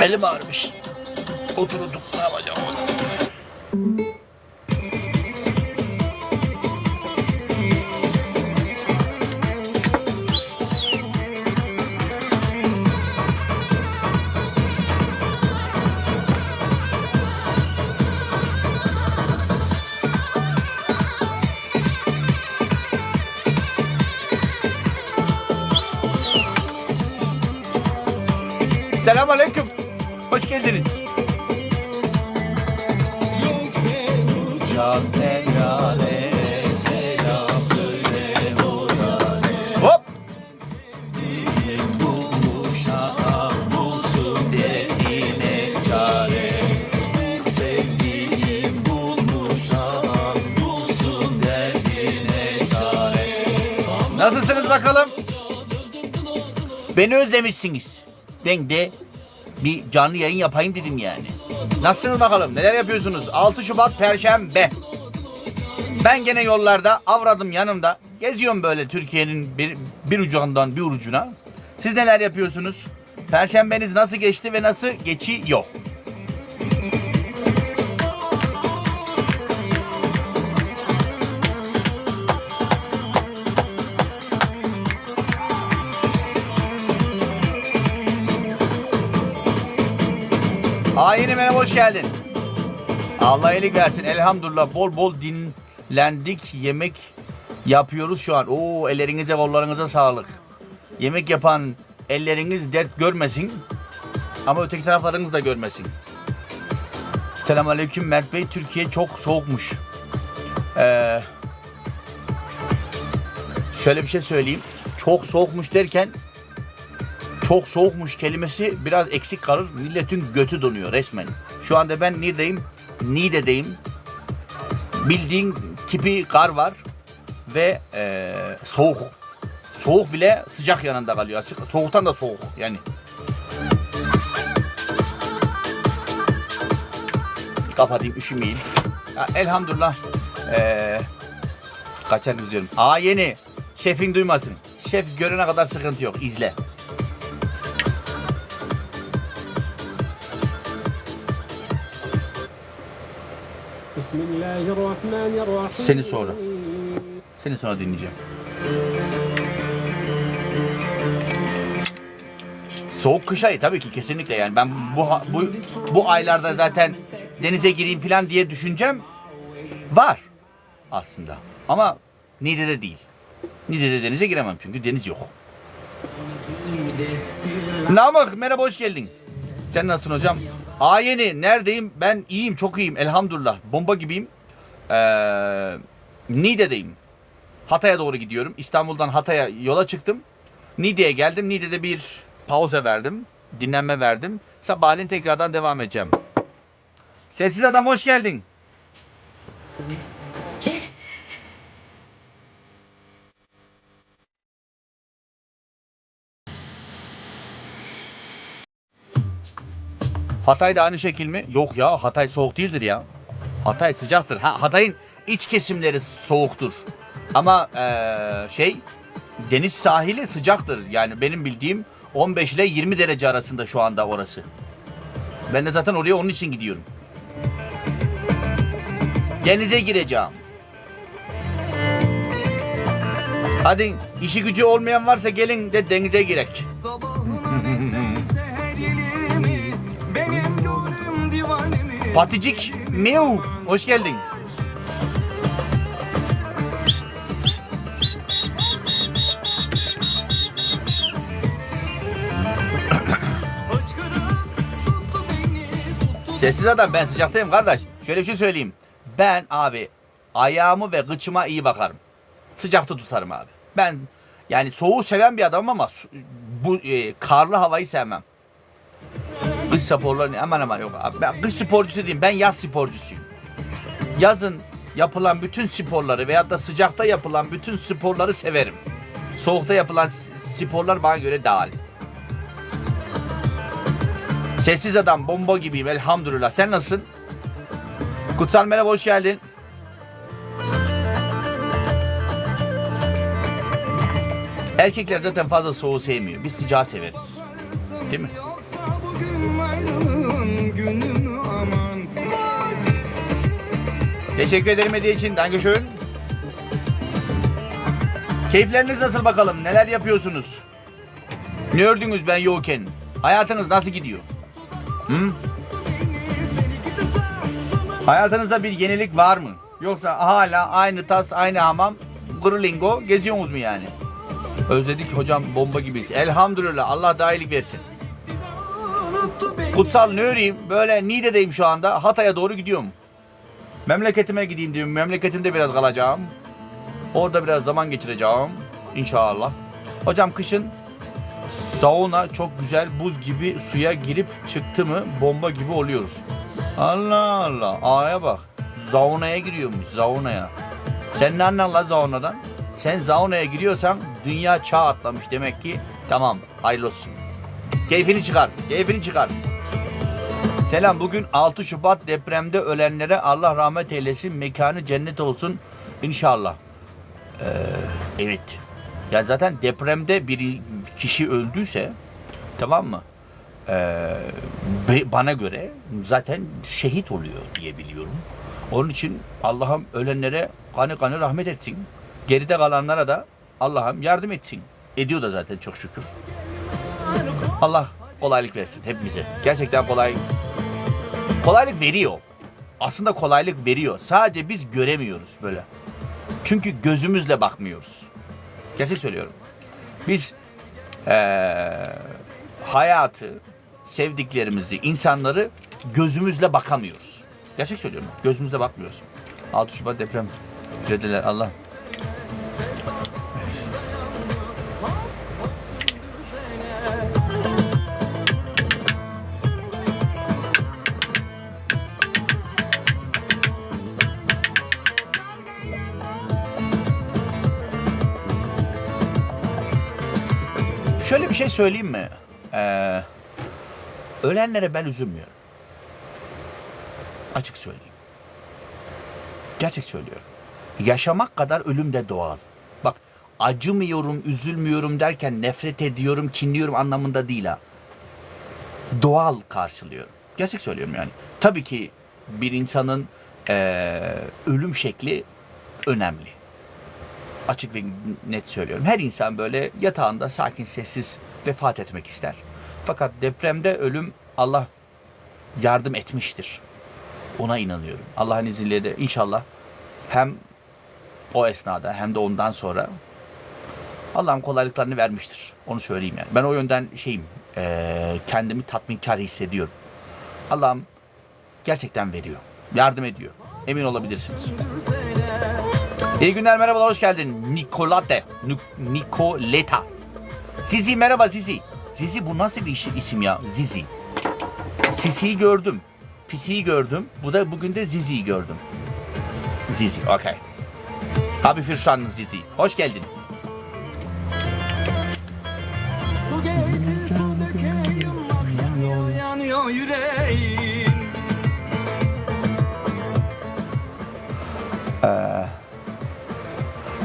Belim ağrımış. Oturduk Nasılsınız bakalım? Beni özlemişsiniz. Ben de bir canlı yayın yapayım dedim yani. Nasılsınız bakalım? Neler yapıyorsunuz? 6 Şubat Perşembe. Ben gene yollarda, avradım yanımda. Geziyorum böyle Türkiye'nin bir, bir ucundan bir ucuna. Siz neler yapıyorsunuz? Perşembeniz nasıl geçti ve nasıl geçiyor? Aa yeni merhaba hoş geldin. Allah iyilik versin. Elhamdülillah bol bol dinlendik. Yemek yapıyoruz şu an. Oo ellerinize kollarınıza sağlık. Yemek yapan elleriniz dert görmesin. Ama öteki taraflarınız da görmesin. Selamünaleyküm Mert Bey. Türkiye çok soğukmuş. Ee, şöyle bir şey söyleyeyim. Çok soğukmuş derken çok soğukmuş kelimesi biraz eksik kalır. Milletin götü donuyor resmen. Şu anda ben neredeyim? Niğde'deyim. Bildiğin tipi kar var ve eee, soğuk. Soğuk bile sıcak yanında kalıyor açık. Soğuktan da soğuk yani. Kapatayım üşümeyeyim. Ya, elhamdülillah eee kaçak izliyorum. Aa yeni. Şefin duymasın. Şef görene kadar sıkıntı yok. İzle. Seni sonra. Seni sonra dinleyeceğim. Soğuk kış ayı tabii ki kesinlikle yani ben bu bu bu aylarda zaten denize gireyim falan diye düşüncem var aslında. Ama Niğde'de değil. Niğde'de denize giremem çünkü deniz yok. Namık merhaba hoş geldin. Sen nasılsın hocam? Aa yeni neredeyim? Ben iyiyim çok iyiyim elhamdülillah. Bomba gibiyim. Ee, Niğde'deyim. Hatay'a doğru gidiyorum. İstanbul'dan Hatay'a yola çıktım. Niğde'ye geldim. Niğde'de bir pauze verdim. Dinlenme verdim. Sabahleyin tekrardan devam edeceğim. Sessiz adam hoş geldin. Hatay da aynı şekil mi? Yok ya Hatay soğuk değildir ya. Hatay sıcaktır. Ha, Hatay'ın iç kesimleri soğuktur. Ama eee, şey deniz sahili sıcaktır. Yani benim bildiğim 15 ile 20 derece arasında şu anda orası. Ben de zaten oraya onun için gidiyorum. Denize gireceğim. Hadi işi gücü olmayan varsa gelin de denize girek. Paticik Miu hoş geldin. Sessiz adam ben sıcaktayım kardeş. Şöyle bir şey söyleyeyim. Ben abi ayağımı ve gıçıma iyi bakarım. Sıcakta tutarım abi. Ben yani soğuğu seven bir adamım ama bu e, karlı havayı sevmem. Kış sporlarını aman aman yok. Ben kış sporcusu değilim. Ben yaz sporcusuyum. Yazın yapılan bütün sporları veyahut da sıcakta yapılan bütün sporları severim. soğukta yapılan sporlar bana göre dahil. Sessiz adam bomba gibiyim elhamdülillah. Sen nasılsın? Kutsal merhaba hoş geldin. Erkekler zaten fazla soğuğu sevmiyor. Biz sıcağı severiz. Değil mi? Teşekkür ederim hediye için. Dankeschön. Keyifleriniz nasıl bakalım? Neler yapıyorsunuz? Ne ördünüz ben yokken? Hayatınız nasıl gidiyor? Hı? Hayatınızda bir yenilik var mı? Yoksa hala aynı tas, aynı hamam, gırlingo geziyorsunuz mu yani? Özledik hocam bomba gibiyiz. Elhamdülillah Allah daha iyilik versin. Kutsal ne öreyim? Böyle Niğde'deyim şu anda. Hatay'a doğru gidiyorum. Memleketime gideyim diyorum. Memleketimde biraz kalacağım. Orada biraz zaman geçireceğim. İnşallah. Hocam kışın sauna çok güzel buz gibi suya girip çıktı mı bomba gibi oluyoruz. Allah Allah. A'ya bak. Zaunaya giriyormuş. Zaunaya. Sen ne anladın la zaunadan? Sen zaunaya giriyorsan dünya çağ atlamış demek ki. Tamam. Hayırlı olsun. Keyfini çıkar. Keyfini çıkar. Selam. Bugün 6 Şubat depremde ölenlere Allah rahmet eylesin. Mekanı cennet olsun. İnşallah. Ee, evet. Ya zaten depremde bir kişi öldüyse tamam mı? Ee, bana göre zaten şehit oluyor diye biliyorum. Onun için Allah'ım ölenlere kanı kanı rahmet etsin. Geride kalanlara da Allah'ım yardım etsin. Ediyor da zaten çok şükür. Allah kolaylık versin hepimize. Gerçekten kolay kolaylık veriyor. Aslında kolaylık veriyor. Sadece biz göremiyoruz böyle. Çünkü gözümüzle bakmıyoruz. Gerçek söylüyorum. Biz eee, hayatı, sevdiklerimizi, insanları gözümüzle bakamıyoruz. Gerçek söylüyorum. Gözümüzle bakmıyoruz. 6 Şubat deprem. Cedeler Allah. Şey söyleyeyim mi? Ee, ölenlere ben üzülmüyorum. Açık söyleyeyim. Gerçek söylüyorum. Yaşamak kadar ölüm de doğal. Bak acımıyorum, üzülmüyorum derken nefret ediyorum, kinliyorum anlamında değil ha. Doğal karşılıyorum. Gerçek söylüyorum yani. Tabii ki bir insanın ee, ölüm şekli önemli açık ve net söylüyorum. Her insan böyle yatağında sakin sessiz vefat etmek ister. Fakat depremde ölüm Allah yardım etmiştir. Ona inanıyorum. Allah'ın izniyle de inşallah hem o esnada hem de ondan sonra Allah'ın kolaylıklarını vermiştir. Onu söyleyeyim yani. Ben o yönden şeyim, eee, kendimi tatminkar hissediyorum. Allah'ım gerçekten veriyor. Yardım ediyor. Emin olabilirsiniz. İyi günler merhabalar hoş geldin. Nicolate. Ni- Nicoleta. Zizi merhaba Zizi. Zizi bu nasıl bir isim ya? Zizi. Sisi'yi gördüm. Pisi'yi gördüm. Bu da bugün de Zizi'yi gördüm. Zizi okey. Abi Firşan Zizi. Hoş geldin.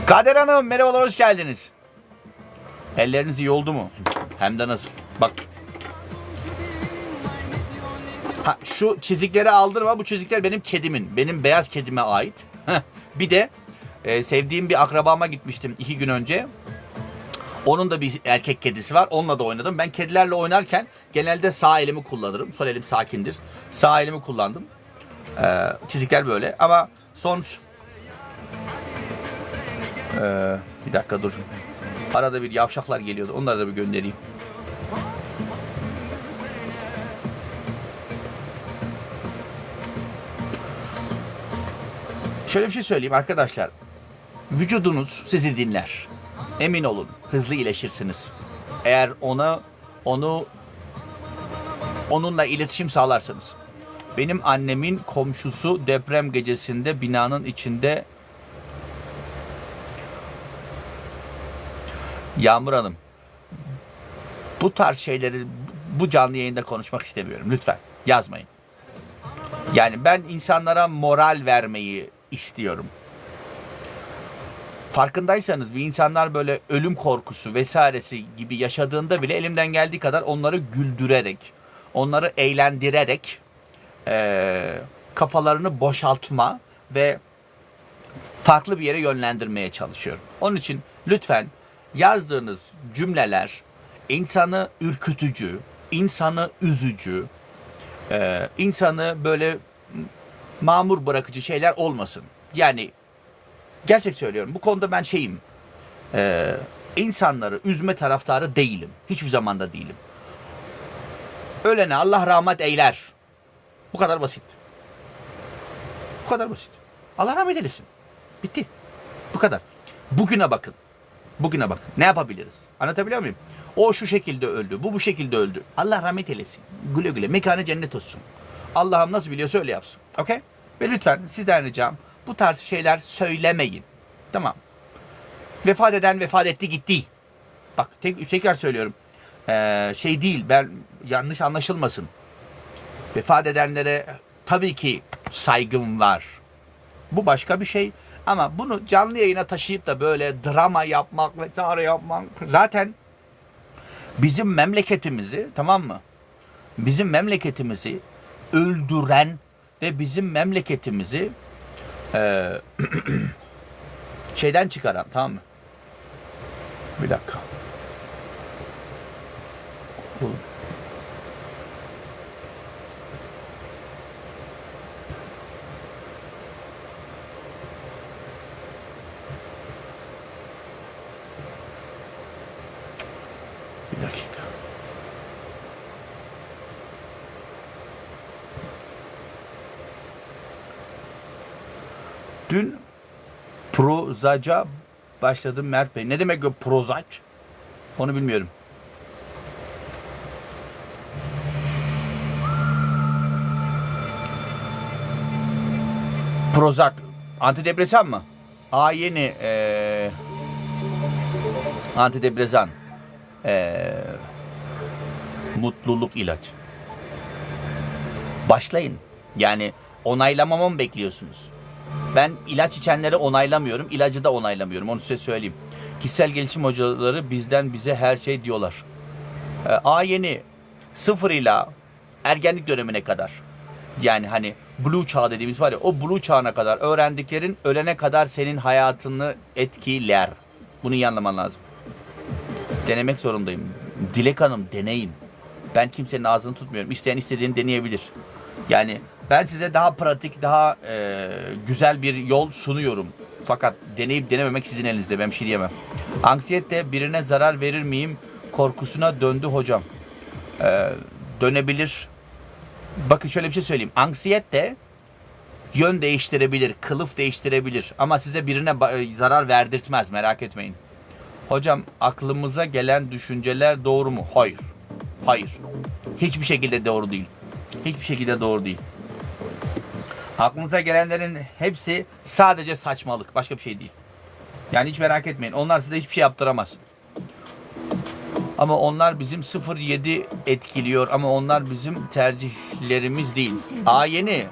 Kader Hanım merhabalar hoş geldiniz. Elleriniz iyi oldu mu? Hem de nasıl? Bak. Ha, şu çizikleri aldırma. Bu çizikler benim kedimin. Benim beyaz kedime ait. Bir de e, sevdiğim bir akrabama gitmiştim iki gün önce. Onun da bir erkek kedisi var. Onunla da oynadım. Ben kedilerle oynarken genelde sağ elimi kullanırım. Sol elim sakindir. Sağ elimi kullandım. Ee, çizikler böyle. Ama sonuç ee, bir dakika dur. Arada bir yavşaklar geliyordu. Onları da bir göndereyim. Şöyle bir şey söyleyeyim arkadaşlar. Vücudunuz sizi dinler. Emin olun hızlı iyileşirsiniz. Eğer ona onu onunla iletişim sağlarsanız. Benim annemin komşusu deprem gecesinde binanın içinde Yağmur Hanım. Bu tarz şeyleri bu canlı yayında konuşmak istemiyorum. Lütfen yazmayın. Yani ben insanlara moral vermeyi istiyorum. Farkındaysanız bir insanlar böyle ölüm korkusu vesairesi gibi yaşadığında bile elimden geldiği kadar onları güldürerek, onları eğlendirerek eee, kafalarını boşaltma ve farklı bir yere yönlendirmeye çalışıyorum. Onun için lütfen yazdığınız cümleler insanı ürkütücü, insanı üzücü, eee, insanı böyle mamur bırakıcı şeyler olmasın. Yani gerçek söylüyorum. Bu konuda ben şeyim. eee, insanları üzme taraftarı değilim. Hiçbir zamanda değilim. Ölene Allah rahmet eyler. Bu kadar basit. Bu kadar basit. Allah rahmet eylesin. Bitti. Bu kadar. Bugüne bakın. Bugüne bakın. Ne yapabiliriz? Anlatabiliyor muyum? O şu şekilde öldü. Bu bu şekilde öldü. Allah rahmet eylesin. Güle güle. Mekanı cennet olsun. Allah'ım nasıl biliyorsa öyle yapsın. Okey? Ve lütfen sizden ricam bu tarz şeyler söylemeyin. Tamam. Vefat eden vefat etti gitti. Bak tek, tekrar söylüyorum. Ee, şey değil ben yanlış anlaşılmasın. Vefat edenlere tabii ki saygım var. Bu başka bir şey. Ama bunu canlı yayına taşıyıp da böyle drama yapmak vesaire yapmak zaten bizim memleketimizi tamam mı? Bizim memleketimizi öldüren ve bizim memleketimizi eee, şeyden çıkaran tamam mı? Bir dakika. Bu- Bir dakika. Dün prozaca başladım Mert Bey. Ne demek o prozac? Onu bilmiyorum. Prozac. Antidepresan mı? Aa yeni. Ee, antidepresan. Ee, mutluluk ilaç. Başlayın. Yani onaylamamı mı bekliyorsunuz? Ben ilaç içenleri onaylamıyorum. ilacı da onaylamıyorum. Onu size söyleyeyim. Kişisel gelişim hocaları bizden bize her şey diyorlar. Ee, A yeni sıfır ile ergenlik dönemine kadar. Yani hani blue çağ dediğimiz var ya o blue çağına kadar öğrendiklerin ölene kadar senin hayatını etkiler. Bunu iyi anlaman lazım. Denemek zorundayım. Dilek Hanım deneyin. Ben kimsenin ağzını tutmuyorum. İsteyen istediğini deneyebilir. Yani ben size daha pratik, daha e, güzel bir yol sunuyorum. Fakat deneyip denememek sizin elinizde. Ben bir şey diyemem. Anksiyete birine zarar verir miyim korkusuna döndü hocam. E, dönebilir. Bakın şöyle bir şey söyleyeyim. Anksiyete yön değiştirebilir, kılıf değiştirebilir. Ama size birine ba- zarar verdirtmez merak etmeyin. Hocam aklımıza gelen düşünceler doğru mu? Hayır. Hayır. Hiçbir şekilde doğru değil. Hiçbir şekilde doğru değil. Aklınıza gelenlerin hepsi sadece saçmalık. Başka bir şey değil. Yani hiç merak etmeyin. Onlar size hiçbir şey yaptıramaz. Ama onlar bizim 0.7 etkiliyor ama onlar bizim tercihlerimiz değil. Aa yeni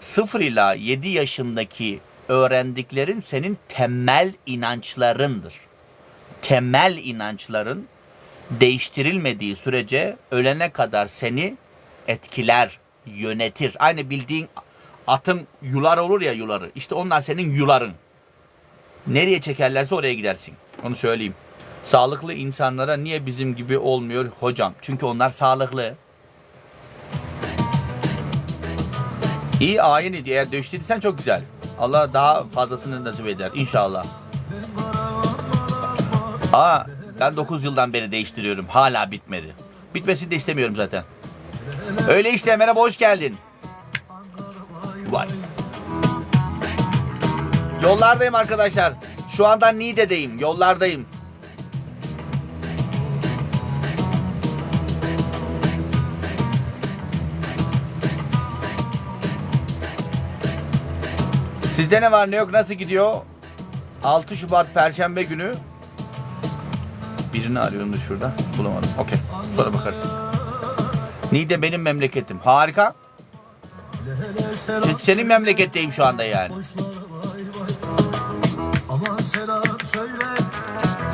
0 ila 7 yaşındaki öğrendiklerin senin temel inançlarındır. Temel inançların değiştirilmediği sürece ölene kadar seni etkiler, yönetir. Aynı bildiğin atın yular olur ya yuları. İşte onlar senin yuların. Nereye çekerlerse oraya gidersin. Onu söyleyeyim. Sağlıklı insanlara niye bizim gibi olmuyor hocam? Çünkü onlar sağlıklı. İyi ayini eğer dövüştüysen çok güzel. Allah daha fazlasını nasip eder inşallah. Aa ben 9 yıldan beri değiştiriyorum. Hala bitmedi. Bitmesini de istemiyorum zaten. Öyle işte merhaba hoş geldin. Vay. Yollardayım arkadaşlar. Şu anda Niğde'deyim. Yollardayım. Sizde ne var ne yok nasıl gidiyor? 6 Şubat Perşembe günü Birini arıyorum da şurada. Bulamadım. Okey. Sonra bakarız. Niğde benim memleketim. Harika. Se- Senin memleketteyim şu anda yani.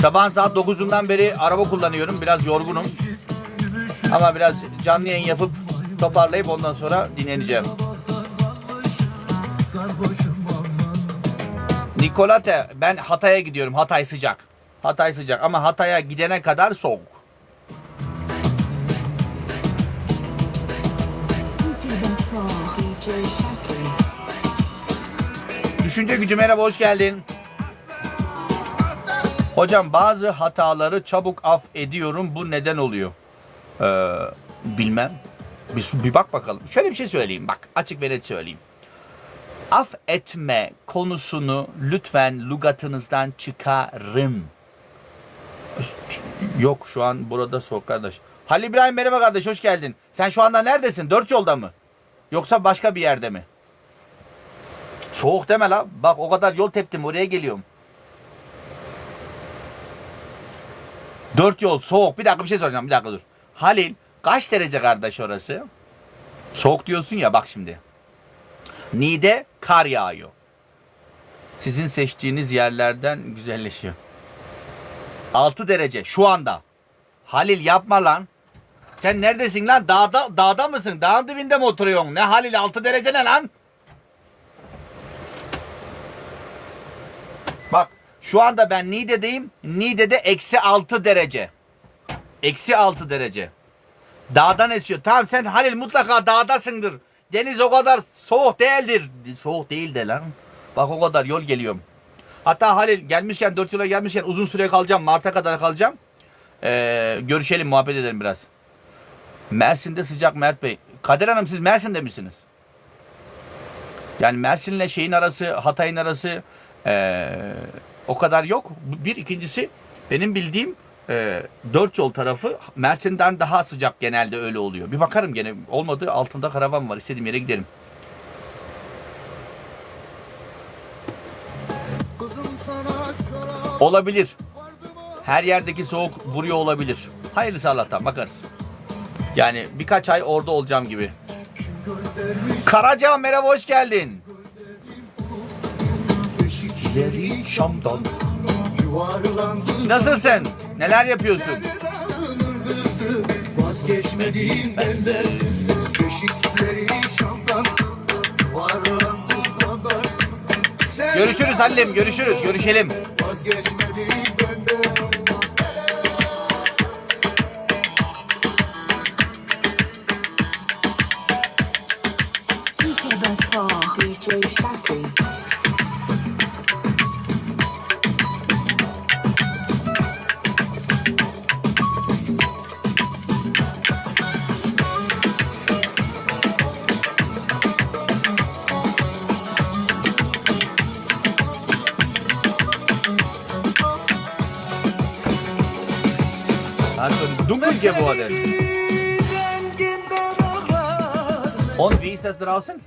Sabahın saat 9'undan beri araba kullanıyorum. Biraz yorgunum. Ama biraz canlı yayın yapıp toparlayıp ondan sonra dinleneceğim. Nikolate ben Hatay'a gidiyorum. Hatay sıcak. Hatay sıcak ama Hatay'a gidene kadar soğuk. Düşünce gücü merhaba hoş geldin. Hocam bazı hataları çabuk af ediyorum. Bu neden oluyor? Ee, bilmem. Bir, bir bak bakalım. Şöyle bir şey söyleyeyim bak. Açık ve net söyleyeyim. Af etme konusunu lütfen lügatınızdan çıkarın. Yok şu an burada soğuk kardeş. Halil İbrahim merhaba kardeş hoş geldin. Sen şu anda neredesin? Dört yolda mı? Yoksa başka bir yerde mi? Soğuk deme la. Bak o kadar yol teptim oraya geliyorum. Dört yol soğuk. Bir dakika bir şey soracağım. Bir dakika dur. Halil kaç derece kardeş orası? Soğuk diyorsun ya bak şimdi. Niğde kar yağıyor. Sizin seçtiğiniz yerlerden güzelleşiyor. 6 derece şu anda. Halil yapma lan. Sen neredesin lan? Dağda, dağda mısın? Dağın dibinde mi oturuyorsun? Ne Halil 6 derece ne lan? Bak şu anda ben Niğde'deyim. Niğde'de eksi 6 derece. Eksi 6 derece. Dağdan esiyor. Tamam sen Halil mutlaka dağdasındır. Deniz o kadar soğuk değildir. Soğuk değil de lan. Bak o kadar yol geliyorum. Hatta Halil gelmişken 4 yıla gelmişken uzun süre kalacağım. Mart'a kadar kalacağım. Ee, görüşelim muhabbet edelim biraz. Mersin'de sıcak Mert Bey. Kader Hanım siz Mersin'de misiniz? Yani Mersin'le şeyin arası, Hatay'ın arası ee, o kadar yok. Bir ikincisi benim bildiğim e, dört yol tarafı Mersin'den daha sıcak genelde öyle oluyor. Bir bakarım gene olmadı altında karavan var istediğim yere giderim. Olabilir. Her yerdeki soğuk vuruyor olabilir. Hayırlısı Allah'tan bakarız. Yani birkaç ay orada olacağım gibi. Karaca merhaba hoş geldin. Şam'dan Nasılsın? Neler yapıyorsun? Vazgeçmediğim benden Görüşürüz Halil'im görüşürüz görüşelim. Benden DJ Shaki. Dunkel geworden. Und wie ist das draußen?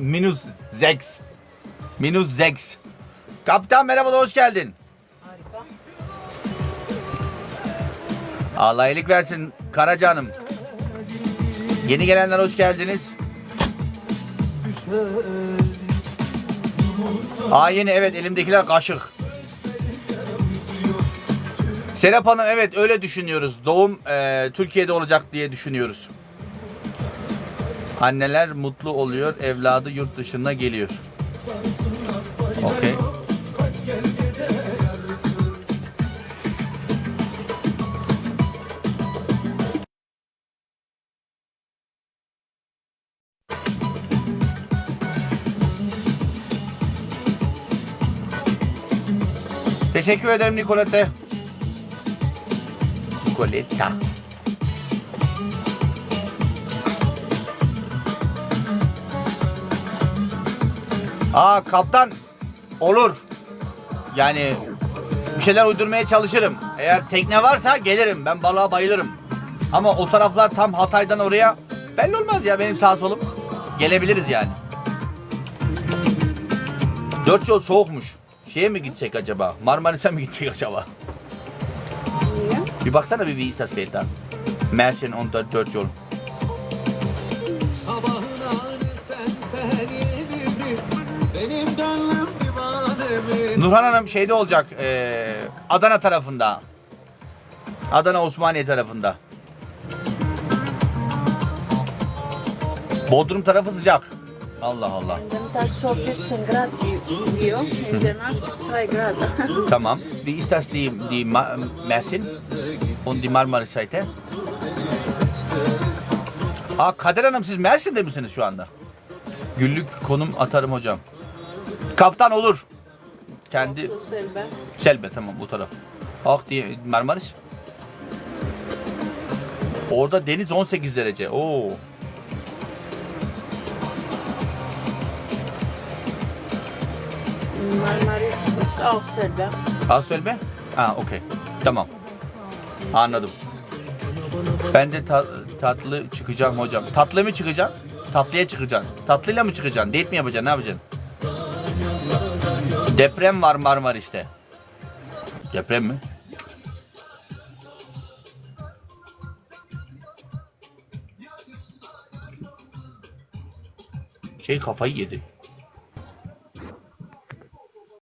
Minus 6. Minus 6. Kaptan merhaba hoş geldin. Allah iyilik versin Karaca Hanım. Yeni gelenler hoş geldiniz. Aa yeni evet elimdekiler kaşık. Serap Hanım evet öyle düşünüyoruz. Doğum e, Türkiye'de olacak diye düşünüyoruz. Anneler mutlu oluyor, evladı yurt dışına geliyor. Okey. Teşekkür ederim Nicolette. Nicoletta. Aa kaptan olur. Yani bir şeyler uydurmaya çalışırım. Eğer tekne varsa gelirim. Ben balığa bayılırım. Ama o taraflar tam Hatay'dan oraya belli olmaz ya benim sağ solum. Gelebiliriz yani. Dört yol soğukmuş. Şeye mi gitsek acaba? Marmaris'e mi gitsek acaba? Bir baksana bir wie ist das Wetter? 14 yol. Nurhan Hanım şeyde olacak. eee, Adana tarafında. Adana Osmaniye tarafında. Bodrum tarafı sıcak. Allah Allah. Den Tag so 14 Grad hier, in der Nacht 2 Grad. Tamam. Wie ist das die, die Ma Mersin und die Marmaris Seite? Aa Kader Hanım siz Mersin'de misiniz şu anda? Güllük konum atarım hocam. Kaptan olur. Kendi so selber. Selbe tamam bu taraf. Ah diye Marmaris. Orada deniz 18 derece. Oo. Marmaris ist auch selber. Az Selbe? Ha okey. Tamam. Anladım. Ben de ta- tatlı çıkacağım hocam. Tatlı mı çıkacaksın? Tatlıya çıkacaksın. Tatlıyla mı çıkacaksın? Date mi yapacaksın? Ne yapacaksın? Deprem var Marmaris'te. Deprem mi? Şey kafayı yedi.